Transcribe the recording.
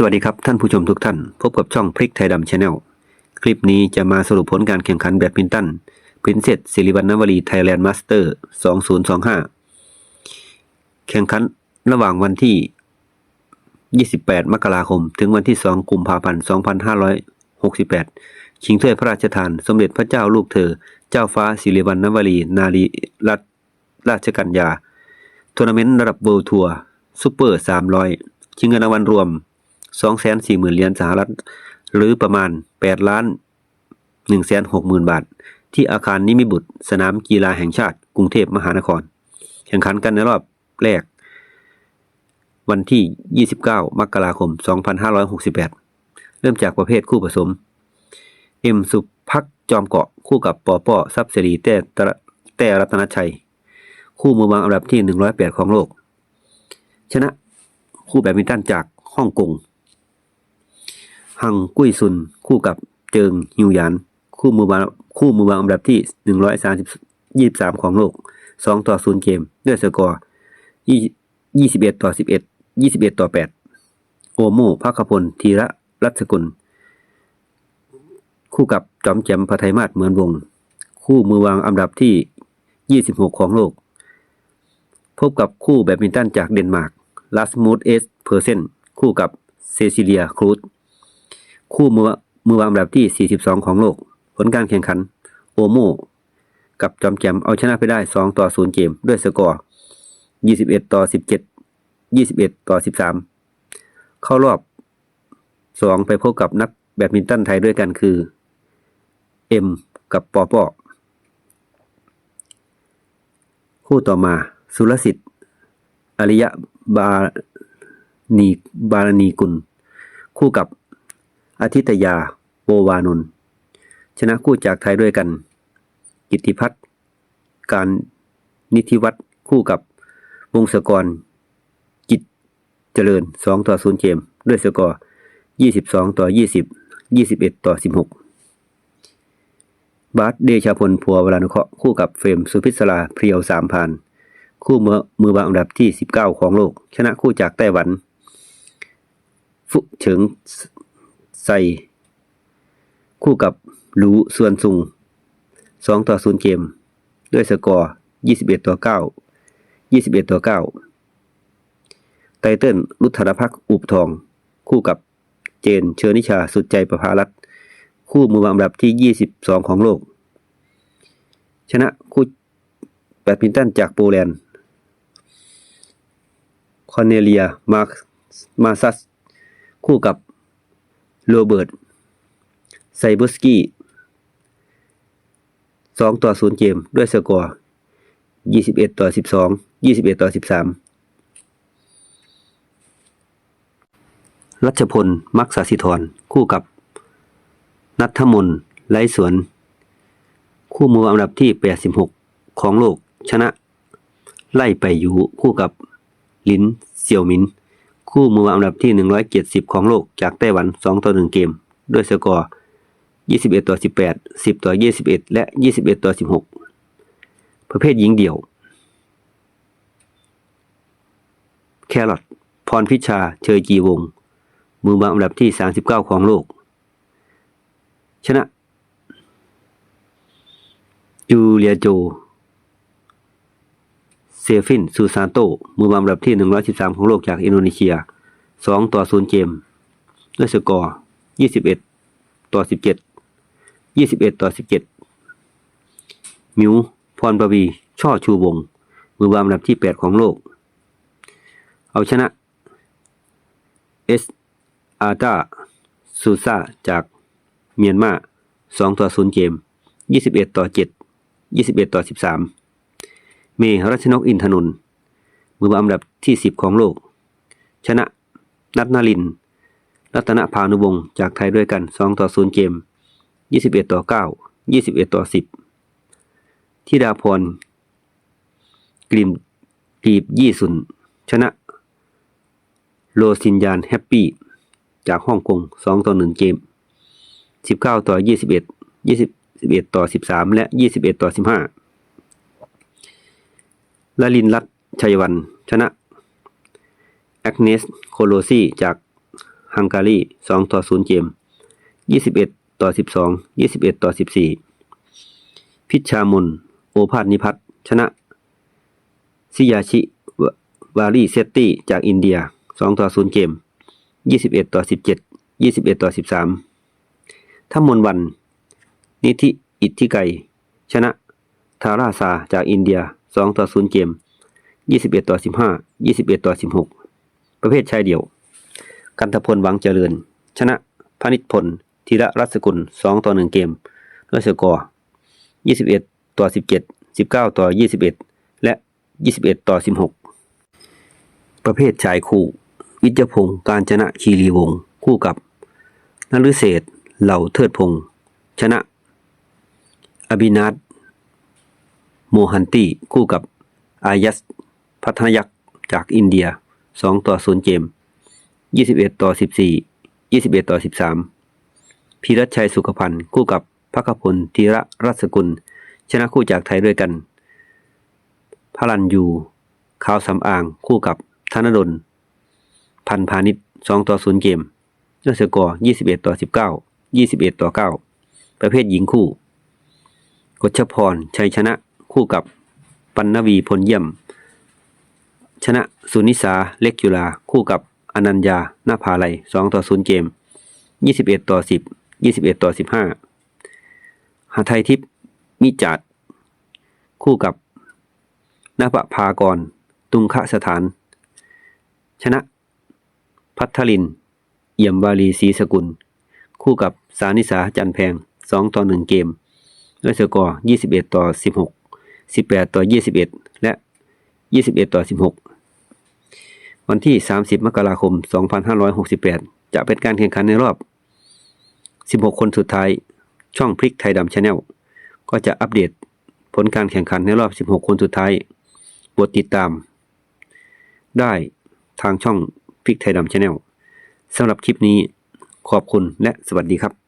สวัสดีครับท่านผู้ชมทุกท่าน พบกับช่องพริกไทยดำชาแนลคลิปนี้จะมาสรุปผลการแข่งขันแบดมินตันพรินเซสสิริวัณณวลีไทยแลนด์มาสเตอร์ 2025 แข่งขันระหว่างวันที่ 28 มกราคม ถึงวันที่ 2 กุมภาพันธ์ 2568 ชิงถ้วยพระราชทาน สมเด็จพระเจ้าลูกเธอ เจ้าฟ้าสิริวัณณวลี นารีรัตราชกัญญาทัวร์นาเมนต์ระดับเวิลด์ทัวร์ซูเปอร์ 300 ชิงเงินรางวัลรวม 240,000เหรียญสหรัฐ หรือประมาณ8ล้าน160,000 บาท ที่อาคารนิมิบุตร สนามกีฬาแห่งชาติ กรุงเทพมหานคร แข่งขันกันในรอบแรก วันที่ 29 มกราคม 2568 เริ่มจากประเภทคู่ผสม เอ็มสุพักจอมเกาะคู่กับปอปอซับเสรีแต่ตแต่รัตนชัย คู่มือวางอันดับที่ 108 ของโลก ชนะคู่แบดมินตันจากฮ่องกง ฮังกุ้ยซุน คู่กับเจิงฮิวหยาน คู่มือวางคู่มือวางอันดับที่ 130 23 ของโลก 2 ต่อ 0 เกม ด้วยสกอร์ 21 ต่อ 11 21 ต่อ 8 โอโมภาคพลธีระรัศกุล คู่กับจอมแจมพไทยมาศเหมือนวง คู่มือวางอันดับที่ 26 ของโลก พบกับคู่แบดมินตันจากเดนมาร์กลาสมูดเอสเพอร์เซนคู่กับเซซิเลียครูซ คู่มือมือวางอันดับที่ 42 ของโลก ผลการแข่งขัน โอโม กับจอมแจมเอาชนะไปได้ 2 ต่อ 0 เกม ด้วยสกอร์ 21 ต่อ 17 21 ต่อ 13 เข้ารอบ 2 ไปพบกับนักแบดมินตันไทยด้วยกันคือ เอ็ม กับปอปอคู่ต่อมาสุรสิทธิ์ อริยะบานีบารณีกุล คู่กับ อาทิตยา โอวานนท์ชนะคู่จากไทยด้วยกัน กิติพัฒน์การนิธิวัฒน์คู่กับวงศกร จิตเจริญ 2 ต่อ 0 เกม ด้วยสกอร์ 22 ต่อ 20 21 ต่อ 16 บาสเดชาพลพัววรานุเคราะห์คู่กับเฟรมสุพิศราเพียวสามพานคู่มือมือวางอันดับที่ 19 ของโลก ชนะคู่จากไต้หวัน ฟุเฉิง ไซคู่กับหลูส่วนซุง2ต่อ0เกม ด้วยสกอร์21ต่อ9 21ต่อ9ไตเติ้ลรุทธรพักอุบทอง คู่กับเจนเชอร์นิชาสุดใจประภารัตน์คู่มือวางอันดับที่ 22 ของโลก ชนะคู่แบดมินตันจากโปแลนด์ คอนเนเลีย มาร์มาซัส คู่กับ โรเบิร์ต ไซเบอร์สกี้2ต่อ0เกม ด้วยสกอร์21ต่อ12 21ต่อ13รัชพล มักษาสิธร คู่กับ นัทมนไร้สวน คู่มืออันดับที่86ของโลกชนะ ไล่ไปอยู่คู่กับ ลินเสี่ยวมิน คู่มืออันดับที่ 170 ของโลกจากไต้หวัน 2 ต่อ 1 เกม ด้วยสกอร์ 21 ต่อ 18 10 ต่อ 21 และ 21 ต่อ 16 ประเภทหญิงเดี่ยว แครอทพรพิชา เชยจีวง มือวางอันดับที่ 39 ของโลก ชนะจูเลียโจ ซฟินซูซานโต มือวางอันดับที่ 113 ของโลกจากอินโดนีเซีย 2 ต่อ 0 เกมด้วยสกอร์ 21 ต่อ 17 21 ต่อ 17 มิวพรประวี ช่อชูวง มือวางอันดับที่ 8 ของโลก เอาชนะเอสอาตาซูซาจากเมียนมา 2 ต่อ 0 เกม 21 ต่อ 7 21 ต่อ 13 เมรัชนกอินทนนท์มือวางอันดับที่ 10 ของโลก ชนะนัทนาลิน รัตนพานุวงศ์จากไทยด้วยกัน 2 ต่อ 0 เกม 21 ต่อ 9 21 ต่อ 10ที่ดาพรกลิมกรีบยี่สุน ชนะ โลซินยานแฮปปี้ จากฮ่องกง 2 ต่อ 1 เกม 19 ต่อ 21 21 ต่อ 13 และ 21 ต่อ 15 ลลินรัตชัยวัน ชนะแอกเนสโคโลซีจากฮังการี2ต่อ0เกม 21 ต่อ 12 21 ต่อ 14 พิชามนโอภาสนิพัฒชนะซิยาชิวารีเซตตี้จากอินเดีย 2 ต่อ 0 เกม 21 ต่อ 17 21 ต่อ 13ถ้ามนวัน นิธิอิทธิไกชนะทาราซาจากอินเดีย สองต่อศูนย์เกมยี่สิบเอ็ดต่อสิบห้ายี่สิบเอ็ดต่อสิบหกประเภทชายเดี่ยว กันทพลวังเจริญ ชนะพนิชพลธีระรัศกุลสองต่อหนึ่งเกมด้วยสกอร์ยี่สิบเอ็ดต่อสิบเจ็ดสิบเก้าต่อยี่สิบเอ็ดและยี่สิบเอ็ดต่อสิบหกประเภทชายคู่ วิจพงศ์การชนะคีรีวงศ์คู่กับนฤเศษเหล่าเทิดพงศ์ชนะ อภินาท โมฮันตีคู่กับอายัสพัฒนยักษ์จากอินเดีย 2 ต่อ 0 เกม 21 ต่อ 14 21 ต่อ 13 พีรัชชัยสุขพันธ์คู่กับพักพลธีระรัศกุล ชนะคู่จากไทยด้วยกัน พลันยูขาวสำอางคู่กับธนดล พันพาณิชย์ 2 ต่อ 0 เกมด้วยสกอร์ 21 ต่อ 19 21 ต่อ 9 ประเภทหญิงคู่กฎชพร ชัยชนะ คู่กับปัณณวีพลเยี่ยม ชนะสุนิสาเล็กจุฬาคู่กับอนัญญาหน้าภาไล2ต่อ0เกม21ต่อ10 21ต่อ15หาไทยทิพย์มิจาดคู่กับนภพากร ตุงคะสถาน ชนะ พัทลิน เอี่ยมวาลีศรีสกุล คู่กับสานิสาจันแพง2ต่อ1เกม ด้วยสกอร์21ต่อ16 18 ต่อ 21 และ 21 ต่อ 16 วันที่ 30 มกราคม 2568 จะเป็นการแข่งขันในรอบ 16 คนสุดท้ายช่องพริกไทยดำชาแนลก็จะอัปเดตผลการแข่งขันในรอบ 16 คนสุดท้ายโปรดติดตาม ได้ทางช่องพริกไทยดำชาแนลสำหรับคลิปนี้ขอบคุณและสวัสดีครับ